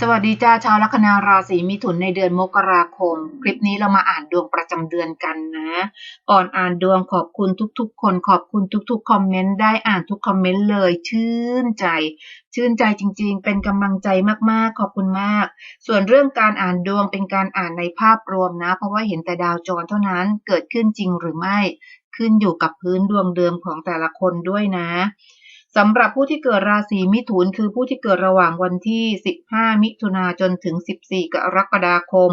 สวัสดีจ้าชาวลัคนาราศีมิถุนในเดือนมกราคม คลิปนี้เรามาอ่านดวงประจำเดือนกันนะ ก่อนอ่านดวงขอบคุณทุกๆ คนขอบคุณทุกๆคอมเมนต์ได้อ่านทุกคอมเมนต์เลยชื่นใจ ชื่นใจจริงๆ เป็นกำลังใจมากๆ ขอบคุณมาก ส่วนเรื่องการอ่านดวงเป็นการอ่านในภาพรวมนะ เพราะว่าเห็นแต่ดาวจรเท่านั้นเกิดขึ้นจริงหรือไม่ขึ้นอยู่กับพื้นดวงเดิมของแต่ละคนด้วยนะ สำหรับผู้ที่เกิดราศีมิถุนคือผู้ที่เกิดระหว่างวันที่ 15 มิถุนาจนถึง 14 กรกฎาคม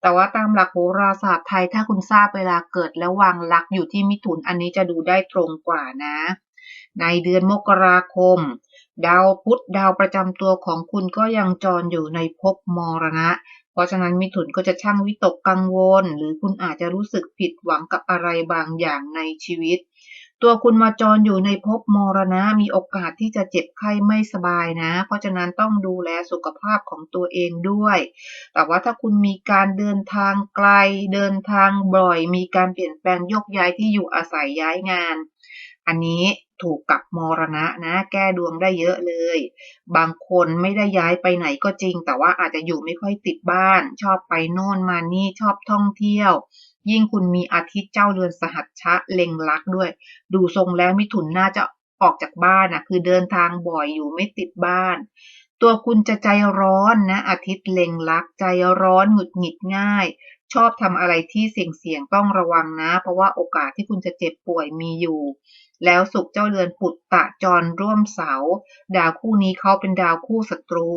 แต่ว่าตามหลักโหราศาสตร์ไทยถ้าคุณทราบเวลาเกิดและวางลักอยู่ที่มิถุนอันนี้จะดูได้ตรงกว่านะ ในเดือนมกราคม ดาวพุธดาวประจำตัวของคุณก็ยังจรอยู่ในภพมรณะ เพราะฉะนั้นมิถุนก็จะช่างวิตกกังวล หรือคุณอาจจะรู้สึกผิดหวังกับอะไรบางอย่างในชีวิต ตัวคุณมาจรอยู่ในภพมรณะมีโอกาสที่จะเจ็บไข้ไม่สบายนะ เพราะฉะนั้นต้องดูแลสุขภาพของตัวเองด้วย แต่ว่าถ้าคุณมีการเดินทางไกล เดินทางบ่อย มีการเปลี่ยนแปลงยกย้ายที่อยู่อาศัยย้ายงาน อันนี้ถูกกับมรณะนะ แก้ดวงได้เยอะเลย บางคนไม่ได้ย้ายไปไหนก็จริง แต่ว่าอาจจะอยู่ไม่ค่อยติดบ้าน ชอบไปโน่นมานี่ชอบท่องเที่ยว ยิ่งคุณมีอาทิตย์เจ้าเรือนสหัชชะเล็งลักด้วย ดูทรงแล้วมิถุนน่าจะออกจากบ้านนะคือเดินทางบ่อยอยู่ไม่ติดบ้าน ตัวคุณจะใจร้อนนะอาทิตย์เล็งลัก ใจร้อนหงุดหงิดง่าย ชอบทำอะไรที่เสี่ยงๆต้องระวังนะ เพราะว่าโอกาสที่คุณจะเจ็บป่วยมีอยู่แล้วสุขเจ้าเรือนปุตตะจรร่วมเสา ดาวคู่นี้เขาเป็นดาวคู่ศัตรู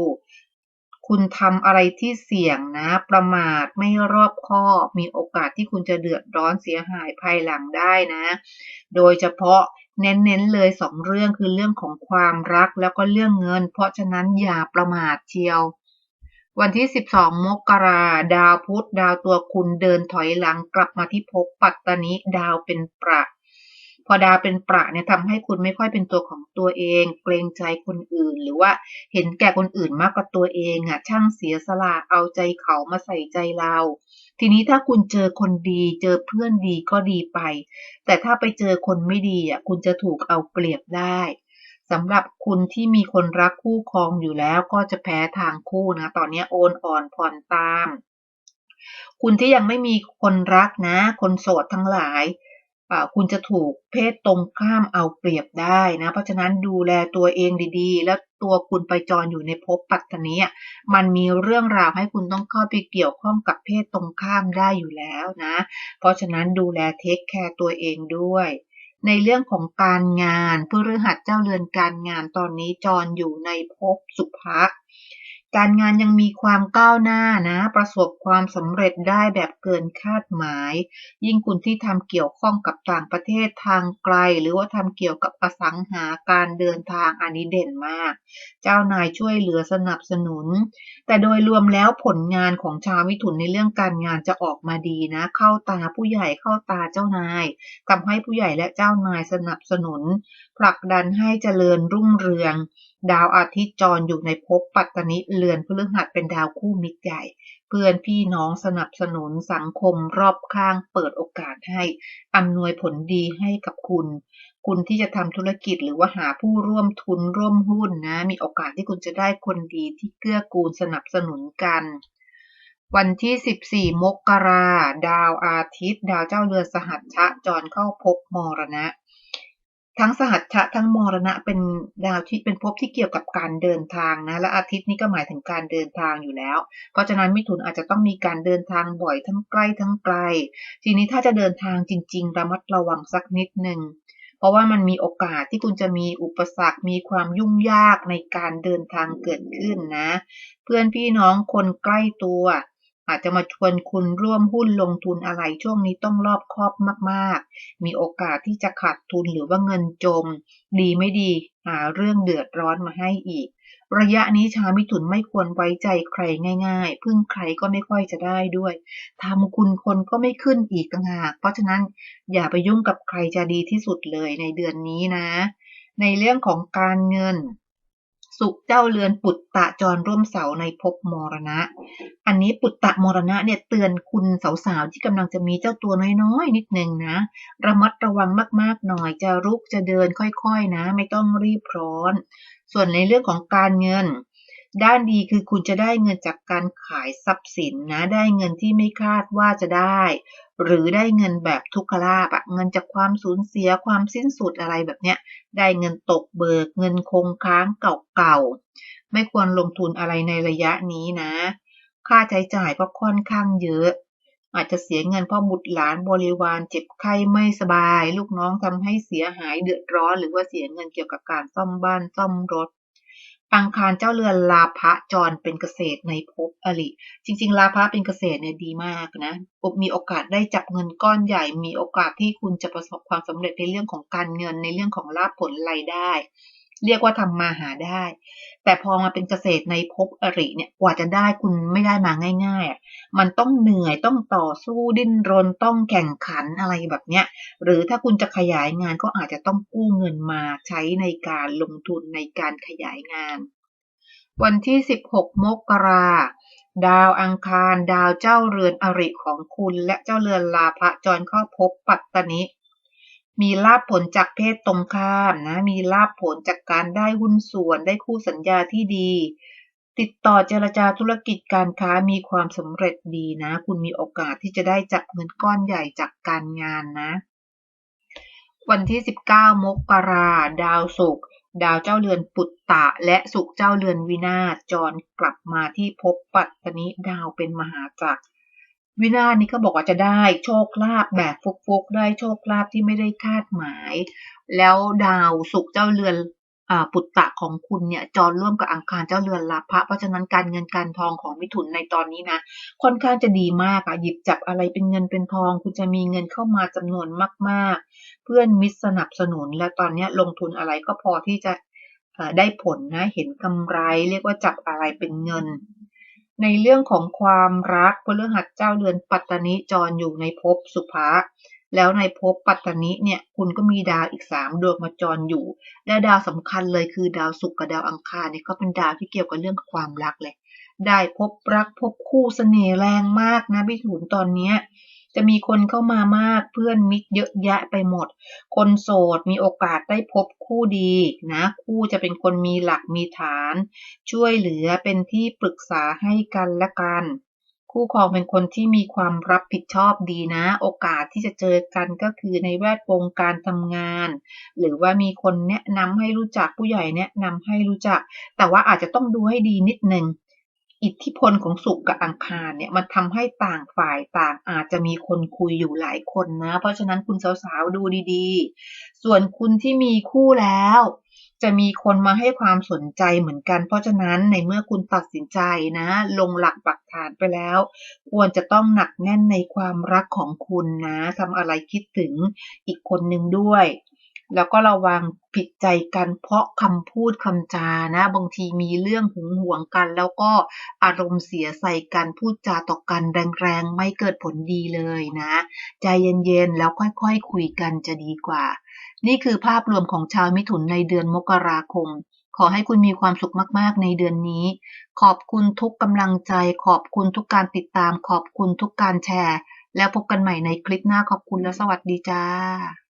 คุณทำอะไรที่เสี่ยงนะ ประมาทไม่รอบคอบ มีโอกาสที่คุณจะเดือดร้อนเสียหายภายหลังได้นะ โดยเฉพาะเน้นๆเลยสองเรื่องคือเรื่องของความรักแล้วก็เรื่องเงิน เพราะฉะนั้นอย่าประมาทเชียว วันที่ 12 มกราดาวพุธดาวตัวคุณเดินถอยหลังกลับมาที่ภพปัตตานิดาวเป็นประ พอดาวเป็นประเนี่ยทำให้คุณไม่ค่อยเป็นตัวของตัวเอง เกรงใจคนอื่น หรือว่าเห็นแก่คนอื่นมากกว่าตัวเองอะช่างเสียสละเอาใจเขามาใส่ใจเรา ทีนี้ถ้าคุณเจอคนดี เจอเพื่อนดีก็ดีไป แต่ถ้าไปเจอคนไม่ดีอะคุณจะถูกเอาเปรียบได้สำหรับคุณที่มีคนรักคู่ครองอยู่แล้วก็จะแพ้ทางคู่นะ ตอนนี้โอนอ่อนผ่อนตาม คุณที่ยังไม่มีคนรักนะ คนโสดทั้งหลาย คุณจะถูกเพศตรงข้ามเอาเปรียบได้นะ เพราะฉะนั้นดูแลตัวเองดีๆ แล้วตัวคุณไปจรอยู่ในภพปัตตานีมันมีเรื่องราวให้คุณต้องเข้าไปเกี่ยวข้องกับเพศตรงข้ามได้อยู่แล้วนะ เพราะฉะนั้นดูแลเทคแคร์ตัวเองด้วยในเรื่องของการงานพฤหัสเจ้าเรือนการงานตอนนี้จรอยู่ในภพสุภะ การงานยังมีความก้าวหน้านะ ประสบความสำเร็จได้แบบเกินคาดหมาย ยิ่งคุณที่ทำเกี่ยวข้องกับต่างประเทศทางไกล หรือว่าทำเกี่ยวกับอสังหาการเดินทางอันนี้เด่นมาก เจ้านายช่วยเหลือสนับสนุน แต่โดยรวมแล้วผลงานของชาวมิถุนในเรื่องการงานจะออกมาดีนะ เข้าตาผู้ใหญ่เข้าตาเจ้านายทำให้ผู้ใหญ่และเจ้านายสนับสนุนผลักดันให้เจริญรุ่งเรือง ดาวอาทิตย์จรอยู่ในภพปัตตนิเรือนพฤหัสเป็นดาวคู่มิตรใหญ่ เพื่อนพี่น้องสนับสนุนสังคมรอบข้างเปิดโอกาสให้อำนวยผลดีให้กับคุณ คุณที่จะทำธุรกิจหรือว่าหาผู้ร่วมทุนร่วมหุ้นนะ มีโอกาสที่คุณจะได้คนดีที่เกื้อกูลสนับสนุนกันวันที่ 14 มกรา ดาวอาทิตย์ ดาวเจ้าเรือสหัชชะ จรเข้าพบมรณะ ทั้งสหัชชะทั้งมรณะเป็นดาวที่เป็นภพที่เกี่ยวกับการเดินทางนะและอาทิตย์นี้ก็หมายถึงการเดินทางอยู่แล้ว เพราะฉะนั้นมิถุนอาจจะต้องมีการเดินทางบ่อยทั้งใกล้ทั้งไกล ทีนี้ถ้าจะเดินทางจริง ๆ ระมัดระวังสักนิดหนึ่งเพราะว่ามันมีโอกาสที่คุณจะมีอุปสรรค มีความยุ่งยากในการเดินทางเกิดขึ้นนะ เพื่อนพี่น้องคนใกล้ตัว อาจจะมาชวนคุณร่วมหุ้นลงทุนอะไรช่วงนี้ต้องรอบคอบมากๆ มีโอกาสที่จะขาดทุนหรือว่าเงินจม ดีไม่ดีหาเรื่องเดือดร้อนมาให้อีก ระยะนี้ชาวมิถุนไม่ควรไว้ใจใครง่ายๆ พึ่งใครก็ไม่ค่อยจะได้ด้วยทำคุณคนก็ไม่ขึ้นอีกต่างหาก เพราะฉะนั้นอย่าไปยุ่งกับใครจะดีที่สุดเลยในเดือนนี้นะ ในเรื่องของการเงิน สุขเจ้าเรือนปุตตะจรร่วมเสาในภพมรณะ อันนี้ปุตตะมรณะเนี่ยเตือนคุณสาวๆที่กำลังจะมีเจ้าตัวน้อยๆนิดนึงนะ ระมัดระวังมากๆหน่อยจะรุกจะเดินค่อยๆนะ ไม่ต้องรีบร้อน ส่วนในเรื่องของการเงิน ด้านดีคือคุณจะได้เงินจากการขายทรัพย์สินนะ ได้เงินที่ไม่คาดว่าจะได้ หรือได้เงินแบบทุกขลาบอะเงินจากความสูญเสียความสิ้นสุดอะไรแบบเนี้ย ได้เงินตกเบิก เงินคงค้างเก่าๆ ไม่ควรลงทุนอะไรในระยะนี้นะ ค่าใช้จ่ายก็ค่อนข้างเยอะ อาจจะเสียเงินเพราะบุตรหลานบริวารเจ็บไข้ไม่สบาย ลูกน้องทำให้เสียหายเดือดร้อน หรือว่าเสียเงินเกี่ยวกับการซ่อมบ้านซ่อมรถ อังคารเจ้าเรือนลาภะจรเป็นเกษตรในภพอริ จริง ๆ ลาภะเป็นเกษตรเนี่ยดีมากนะมีโอกาสได้จับเงินก้อนใหญ่ มีโอกาสที่คุณจะประสบความสำเร็จในเรื่องของการเงินในเรื่องของลาภผลรายได้ เรียกว่าทำมาหาได้ แต่พอมาเป็นเกษตรในภพอริเนี่ยกว่าจะได้คุณไม่ได้มาง่ายๆมันต้องเหนื่อยต้องต่อสู้ดิ้นรนต้องแข่งขันอะไรแบบเนี้ย หรือถ้าคุณจะขยายงานก็อาจจะต้องกู้เงินมาใช้ในการลงทุนในการขยายงาน วันที่ 16 มกราดาวอังคาร ดาวเจ้าเรือนอริของคุณ และเจ้าเรือนลาภจรเข้าพบปัตตนิ มีลาภผลจากเพศตรงข้ามนะ มีลาภผลจากการได้หุ้นส่วน ได้คู่สัญญาที่ดี ติดต่อเจรจาธุรกิจการค้ามีความสำเร็จดีนะ คุณมีโอกาสที่จะได้จับเงินก้อนใหญ่จากการงานนะ วันที่ 19 มกราดาวศุกร์ดาวเจ้าเรือนปุตตะ และสุขเจ้าเรือนวินาศจรกลับมาที่ภพปัตตนิดาวเป็นมหาจักร วินาศนี่ก็บอกว่าจะได้โชคลาภแบบฟุกๆ ได้โชคลาภที่ไม่ได้คาดหมาย แล้วดาวสุขเจ้าเรือนปุตตะของคุณเนี่ยจรร่วมกับอังคารเจ้าเรือนลาภะเพราะฉะนั้นการเงินการทองของมิถุนในตอนนี้นะค่อนข้างจะดีมากอะหยิบจับอะไรเป็นเงินเป็นทอง คุณจะมีเงินเข้ามาจำนวนมากๆ เพื่อนมิตรสนับสนุน และตอนนี้ลงทุนอะไรก็พอที่จะได้ผลนะเห็นกำไร เรียกว่าจับอะไรเป็นเงิน ในเรื่องของความรักพฤหัสเจ้าเรือนปัตตานิจรอยู่ในภพสุภาแล้วในภพปัตตานิเนี่ยคุณก็มีดาวอีกสามดวงมาจรอยู่ และดาวสำคัญเลยคือดาวศุกร์กับดาวอังคารเนี่ยก็เป็นดาวที่เกี่ยวกับเรื่องความรักเลย ได้พบรักพบคู่เสน่ห์แรงมากนะพี่ถุนตอนเนี้ย จะมีคนเข้ามามากเพื่อนมิตรเยอะแยะไปหมด คนโสดมีโอกาสได้พบคู่ดีนะ คู่จะเป็นคนมีหลักมีฐาน ช่วยเหลือเป็นที่ปรึกษาให้กันและกัน คู่ครองเป็นคนที่มีความรับผิดชอบดีนะ โอกาสที่จะเจอกันก็คือในแวดวงการทำงาน หรือว่ามีคนแนะนำให้รู้จักผู้ใหญ่แนะนำให้รู้จัก แต่ว่าอาจจะต้องดูให้ดีนิดนึง อิทธิพลของศุกกับอังคารเนี่ยมันทำให้ต่างฝ่ายต่างอาจจะมีคนคุยอยู่หลายคนนะ เพราะฉะนั้นคุณสาวๆดูดีๆ ส่วนคุณที่มีคู่แล้ว จะมีคนมาให้ความสนใจเหมือนกัน เพราะฉะนั้นในเมื่อคุณตัดสินใจนะ ลงหลักปักฐานไปแล้ว ควรจะต้องหนักแน่นในความรักของคุณนะทำอะไรคิดถึงอีกคนหนึ่งด้วย แล้วก็ระวังผิดใจกันเพราะคำพูดคำจานะ บางทีมีเรื่องหึงหวงกัน แล้วก็อารมณ์เสียใส่กันพูดจาต่อกันแรงๆ ไม่เกิดผลดีเลยนะ ใจเย็นๆ แล้วค่อยๆคคุยกันจะดีกว่า นี่คือภาพรวมของชาวมิถุนในเดือนมกราคม ขอให้คุณมีความสุขมากๆ ในเดือนนี้ ขอบคุณทุกกำลังใจ ขอบคุณทุกการติดตาม ขอบคุณทุกการแชร์ แล้วพบกันใหม่ในคลิปหน้าขอบคุณและสวัสดีจ้า